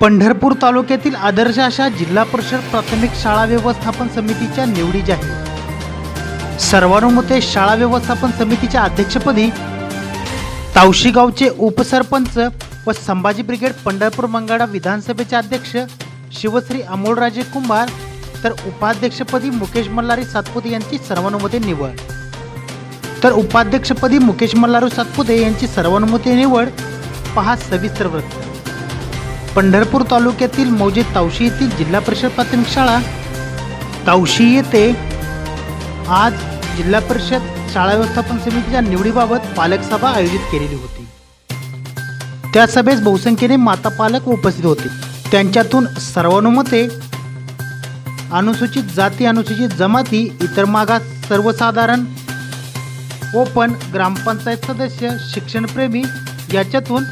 पंढरपूर तालुक्यातील आदर्श अशा जिल्हा परिषद प्राथमिक शाळा व्यवस्थापन समितीच्या निवडी जाहीर. सर्वानुमते शाळा व्यवस्थापन समितीच्या अध्यक्षपदी तावशीगावचे उपसरपंच व संभाजी ब्रिगेड पंढरपूर मंगाडा विधानसभेचे अध्यक्ष शिवश्री अमोलराजे कुंभार तर उपाध्यक्षपदी मुकेश मल्हारी सातपुते यांची सर्वानुमते निवड. तर उपाध्यक्षपदी मुकेश मल्हारू सातपुते यांची सर्वानुमते निवड पहा सविस्तर वृत्त. पंढरपूर तालुक्यातील मौजे तावशी येथील जिल्हा परिषद प्राथमिक शाळा. तावशी येथे आज जिल्हा परिषद शाळा व्यवस्थापन समितीच्या निवडीबाबत पालक सभा आयोजित केलेली होती. त्या सभेस बहुसंख्येने माता पालक उपस्थित होते. त्यांच्यातून सर्वानुमते अनुसूचित जाती अनुसूचित जमाती इतर मागास सर्वसाधारण ओपन ग्रामपंचायत सदस्य शिक्षणप्रेमी याच्यातून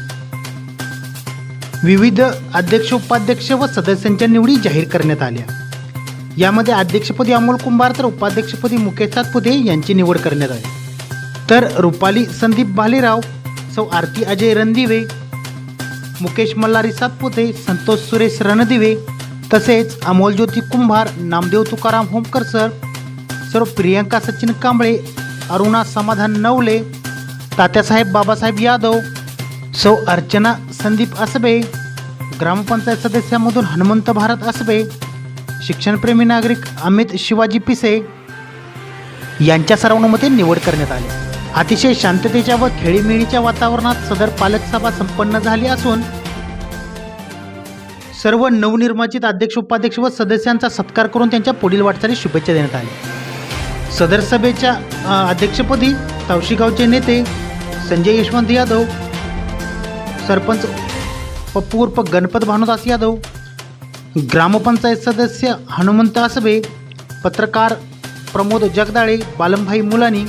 विविध अध्यक्ष उपाध्यक्ष व सदस्यांच्या निवडी जाहीर करण्यात आल्या. यामध्ये अध्यक्षपदी अमोल कुंभार तर उपाध्यक्षपदी मुकेश सातपुते यांची निवड करण्यात आली. तर रुपाली संदीप भालेराव सौ आरती अजय रणदिवे मुकेश मल्हारी सातपुते संतोष सुरेश रणदिवे तसेच अमोल ज्योती कुंभार नामदेव तुकाराम होमकर सर सर्व प्रियांका सचिन कांबळे अरुणा समाधान नवले तात्यासाहेब बाबासाहेब यादव सौ अर्चना संदीप असबे ग्रामपंचायत सदस्यामधून हनुमंत भारत असबे शिक्षणप्रेमी नागरिक अमित शिवाजी पिसे यांच्या सर्वांमध्ये निवड करण्यात आली. अतिशय शांततेच्या व खेळीमेळीच्या वातावरणात सदर पालक सभा संपन्न झाली असून सर्व नवनिर्वाचित अध्यक्ष उपाध्यक्ष व सदस्यांचा सत्कार करून त्यांच्या पुढील वाटचालीस शुभेच्छा देण्यात आल्या. सदर सभेच्या अध्यक्षपदी तावशीगावचे नेते संजय यशवंत यादव सरपंच पप्पू उर्फ गणपत भानुदास यादव ग्रामपंचायत सदस्य हनुमंत आसबे पत्रकार प्रमोद जगदाळे बालमभाई मुलानी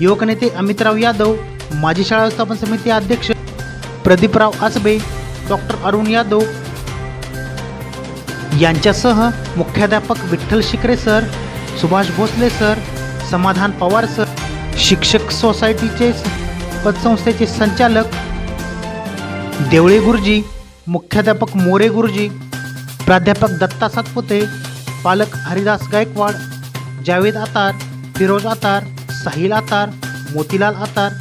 युवक नेते अमितराव यादव माजी शाळा व्यवस्थापन समिती अध्यक्ष प्रदीपराव आसबे डॉक्टर अरुण यादव यांच्यासह मुख्याध्यापक Vitthal Shikare sir Subhash Bhosale sir Samadhan Pawar sir शिक्षक सोसायटीचे पतसंस्थेचे संचालक देवळे गुरुजी मुख्याध्यापक मोरे गुरुजी प्राध्यापक दत्ता सातपुते पालक हरिदास गायकवाड जावेद आतार फिरोज आतार साहिल आतार मोतीलाल आतार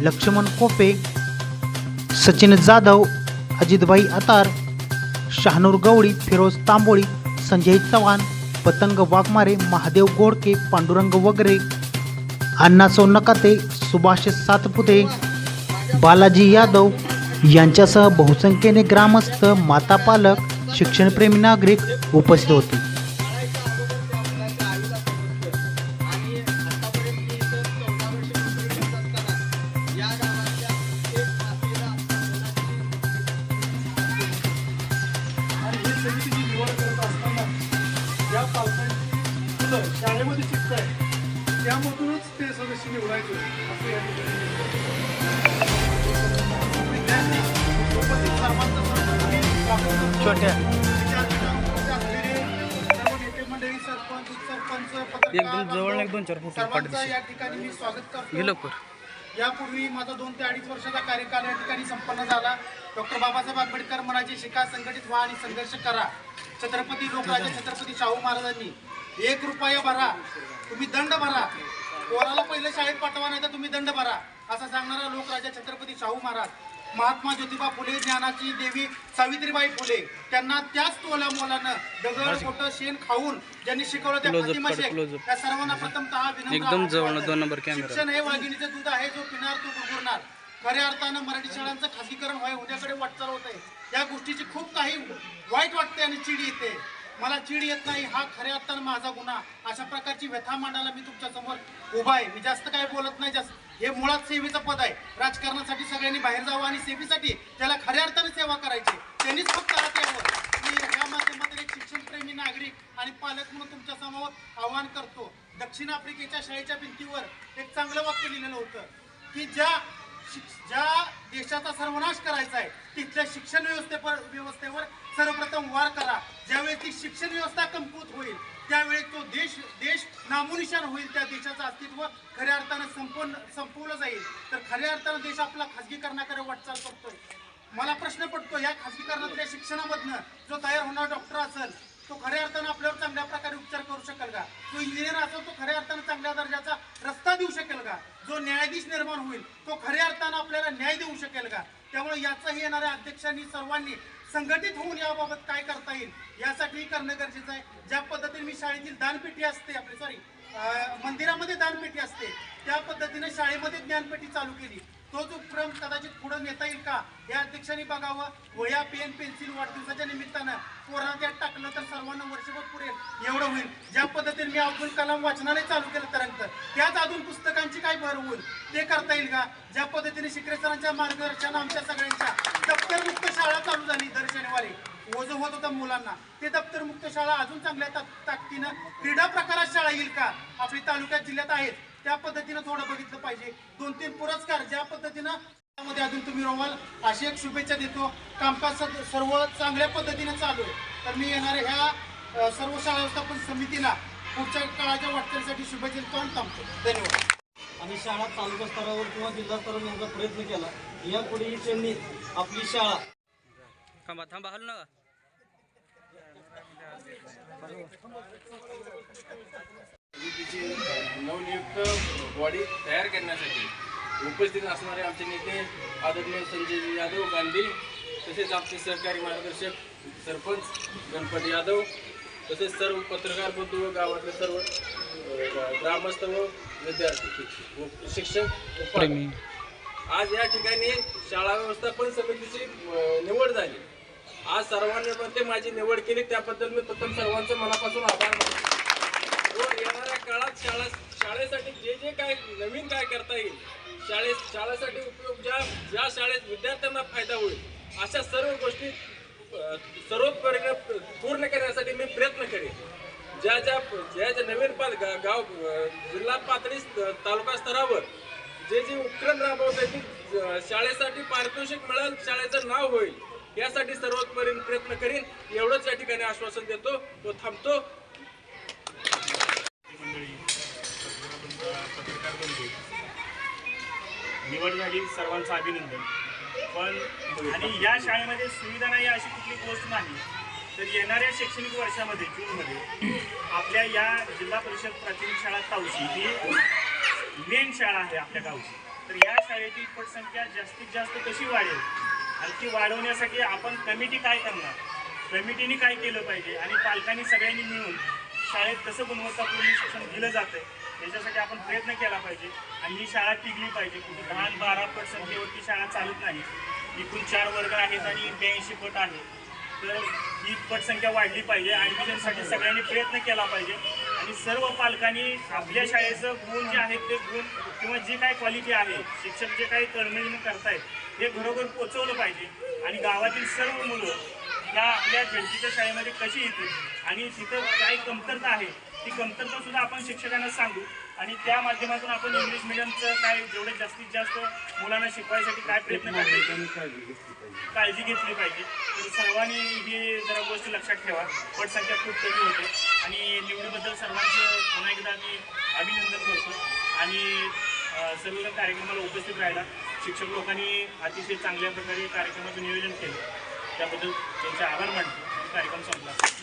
लक्ष्मण कोपे सचिन जाधव अजितभाई आतार शहानूर गवळी फिरोज तांबोळी संजय चव्हाण पतंग वाघमारे महादेव गोडके पांडुरंग वगैरे अण्णा सोनकाते सुभाष सातपुते बालाजी यादव यांच्यासह बहुसंख्येने ग्रामस्थ माता पालक शिक्षणप्रेमी नागरिक उपस्थित होते. शाळेमध्ये शिकताय. त्यामधूनच ते सदस्य निवडायचे. असं या ठिकाणी एकदम जवळ एक दोन चार फोटो. या ठिकाणी मी स्वागत करतो. हे लवकर. यापूर्वी माझा दोन ते अडीच वर्षाचा कार्यकाल या ठिकाणी संपन्न झाला. डॉक्टर बाबासाहेब आंबेडकर मनाची शिका संघटित व्हा आणि संघर्ष करा. छत्रपती लोकराजे छत्रपती शाहू महाराजांनी एक रुपया भरा. तुम्ही दंड भरा. पोराला पहिलं शाळेत पाठवा नाही तर तुम्ही दंड भरा. असं सांगणारा लोकराजा छत्रपती शाहू महाराज. महात्मा ज्योतिबा फुले ज्ञानाची देवी सावित्रीबाई फुले त्यांना त्याच तोल्या मोलानं दगड खोटं शेण खाऊन ज्यांनी शिकवलं त्या प्रतिमा शेख सर्वांना प्रथमतः एकदम जवळ. दोन नंबर कॅमेरा. शिक्षण हे वाघिणीचं दूध आहे जो पिणार तो गुरगुरणार. खऱ्या अर्थानं मराठी शाळांचं खासगीकरण व्हाय उद्याकडे वाटचाल होत आहे या गोष्टीची खूप काही वाईट वाटते आणि चिड येते. मला चिड येत नाही हा खऱ्या अर्थानं माझा गुन्हा. अशा प्रकारची व्यथा मांडायला मी तुमच्यासमोर उभा आहे. मी जास्त काय बोलत नाही जास्त हे मुळात सेवेचं पद आहे. राजकारणासाठी सगळ्यांनी बाहेर जावं आणि सेवेसाठी त्याला खऱ्या अर्थाने सेवा करायची. त्यांनीच फक्त शिक्षणप्रेमी यावं मी पालक म्हणून तुमच्यासमोर आवाहन करतो. दक्षिण आफ्रिकेच्या शाळेच्या भिंतीवर एक चांगलं वाक्य लिहिलेलं होतं की ज्या ज्या देशाचा सर्वनाश करायचा आहे तिथल्या शिक्षण व्यवस्थेवर व्यवस्थेवर सर्वप्रथम वार करा. ज्यावेळी ती शिक्षण व्यवस्था कमकुवत होईल त्यावेळी तो देश देश नामोनिशान होईल त्या देशाचं अस्तित्व खऱ्या अर्थानं संपवून संपवलं जाईल. तर खऱ्या अर्थानं देश आपला खाजगीकरणाकडे वाटचाल करतोय. मला प्रश्न पडतो या खाजगीकरणातल्या शिक्षणामधनं जो तयार होणारा डॉक्टर असेल तो खऱ्या अर्थानं आपल्यावर चांगल्या प्रकारे उपचार करू शकेल का? जो इंजिनियर असेल तो खऱ्या अर्थानं चांगल्या दर्जाचा रस्ता देऊ शकेल का जो न्यायाधीश निर्माण होईल तो खऱ्या अर्थानं आपल्याला न्याय देऊ शकेल का? त्यामुळे याचंही येणाऱ्या अध्यक्षांनी सर्वांनी संघटित होऊन याबाबत काय करता येईल यासाठी करणं गरजेचं आहे. ज्या पद्धतीने मी शाळेतील दानपेटी असते आपली सॉरी मंदिरामध्ये दानपेटी असते त्या पद्धतीने शाळेमध्ये ज्ञानपेटी चालू केली. तोच उपक्रम कदाचित पुढे नेता येईल का? या अध्यक्षांनी बघावं. वह्या पेन पेन्सिल वाढदिवसाच्या निमित्तानं कोरोना त्यात टाकलं तर सर्वांना वर्षभर पुरेल. एवढं होईल. ज्या पद्धतीने मी अब्दुल कलाम वाचनालय चालू केलं तरंत त्याच अजून पुस्तकांची काय भर होईल? ते करता येईल का? ज्या पद्धतीने शिकरे सरांच्या मार्गदर्शन आमच्या सगळ्यांच्या दप्तरमुक्त शाळा चालू झाली दर शनिवारी. ओझं होत होतं मुलांना. ते दप्तरमुक्त शाळा अजून चांगल्या ताकदीनं क्रीडा प्रकारात शाळा येईल का? आपली तालुक्यात जिल्ह्यात आहेत. त्या पद्धतीनं थोडं बघितलं पाहिजे. दोन तीन पुरस्कार ज्या पद्धतीनं मध्ये अजून तुम्ही रोवाल अशी एक शुभेच्छा देतो. कामकाज सर्व चांगल्या पद्धतीने चालू आहे. तर मी येणाऱ्या ह्या सर्व शाळा व्यवस्थापन समितीला पुढच्या काळाच्या वाटचालीसाठी शुभेच्छा देतो आणि थांबतो. धन्यवाद. आणि शाळा तालुका स्तरावर किंवा जिल्हा स्तरावर नेण्याचा प्रयत्न केला यापुढेही त्यांनी आपली शाळा थांबा थांबा हलू तिची नवनियुक्त बॉडी तयार करण्यासाठी उपस्थित असणारे आमचे नेते आदरणीय संजय यादव गांधी तसेच आमचे सहकारी मार्गदर्शक सरपंच गणपती यादव तसेच सर्व पत्रकार बंधू व गावातले सर्व ग्रामस्थ व विद्यार्थी व शिक्षक. आज या ठिकाणी शाळा व्यवस्थापन समितीची निवड झाली. आज सर्वांमध्ये माझी निवड केली त्याबद्दल मी प्रथम सर्वांचं मनापासून आभार मानतो. व येणाऱ्या काळात शाळा शाळेसाठी जे जे काय नवीन काय करता येईल शाळेत शाळेसाठी उपयोग ज्या ज्या शाळेत विद्यार्थ्यांना फायदा होईल अशा सर्व गोष्टी सर्वोत्पर्य पूर्ण करण्यासाठी मी प्रयत्न करेन. ज्या ज्या ज्या ज्या नवीन पा गा- गाव जिल्हा पातळी तालुका स्तरावर जे जे उपक्रम राबवत येतील शाळेसाठी पारितोषिक मिळेल शाळेचं नाव होईल यासाठी सर्वोत्पर्यंत प्रयत्न करीन. एवढंच या ठिकाणी आश्वासन देतो व थांबतो मंडळी पत्रकार बंधू निवड झाली सर्वांचं अभिनंदन. पण आणि या शाळेमध्ये सुविधा नाही अशी कुठली गोष्ट नाही. तर येणाऱ्या शैक्षणिक वर्षामध्ये जूनमध्ये आपल्या या जिल्हा परिषद प्राथमिक शाळा तावशी ही मेन शाळा आहे आपल्या गावची. तर या शाळेची पटसंख्या जास्तीत जास्त कशी वाढेल? आणि ती वाढवण्यासाठी आपण कमिटी काय करणार? कमिटीने काय केलं पाहिजे? आणि पालकांनी सगळ्यांनी मिळून शाळेत कसं गुणवत्तापूर्ण शिक्षण दिलं जातं याच्यासाठी आपण प्रयत्न केला पाहिजे. आणि ही शाळा टिकली पाहिजे. कुठे दहा बारा पट संख्येवरती शाळा चालत नाही. एकूण चार वर्ग आहेत आणि ब्याऐंशी पट आहे तर ही पटसंख्या वाढली पाहिजे. ॲडमिशनसाठी सगळ्यांनी प्रयत्न केला पाहिजे. आणि सर्व पालकांनी आपल्या शाळेचं गुण जे आहेत ते गुण किंवा जे काय क्वालिटी आहे शिक्षक जे काही तळमळीनं करतायत हे घरोघर पोचवलं पाहिजे. आणि गावातील सर्व मुलं या आपल्या जनतेच्या शाळेमध्ये कशी येतील आणि तिथं काही कमतरता आहे? ती कमतरता सुद्धा आपण शिक्षकांना सांगू. आणि त्या माध्यमातून आपण इंग्लिश मिडियमचं काय जेवढे जास्तीत जास्त मुलांना शिकवायसाठी काय प्रयत्न करायचे काळजी घेतली पाहिजे. तर सर्वांनी ही जरा गोष्ट लक्षात ठेवा. पटसंख्या खूप कमी होते. आणि निवडीबद्दल सर्वांचं पुन्हा एकदा मी अभिनंदन करतो. आणि सर्व कार्यक्रमाला उपस्थित राहिला शिक्षक लोकांनी अतिशय चांगल्या प्रकारे कार्यक्रमाचं नियोजन केलं. त्याबद्दल त्यांचे आभार मानतो. कार्यक्रम संपला.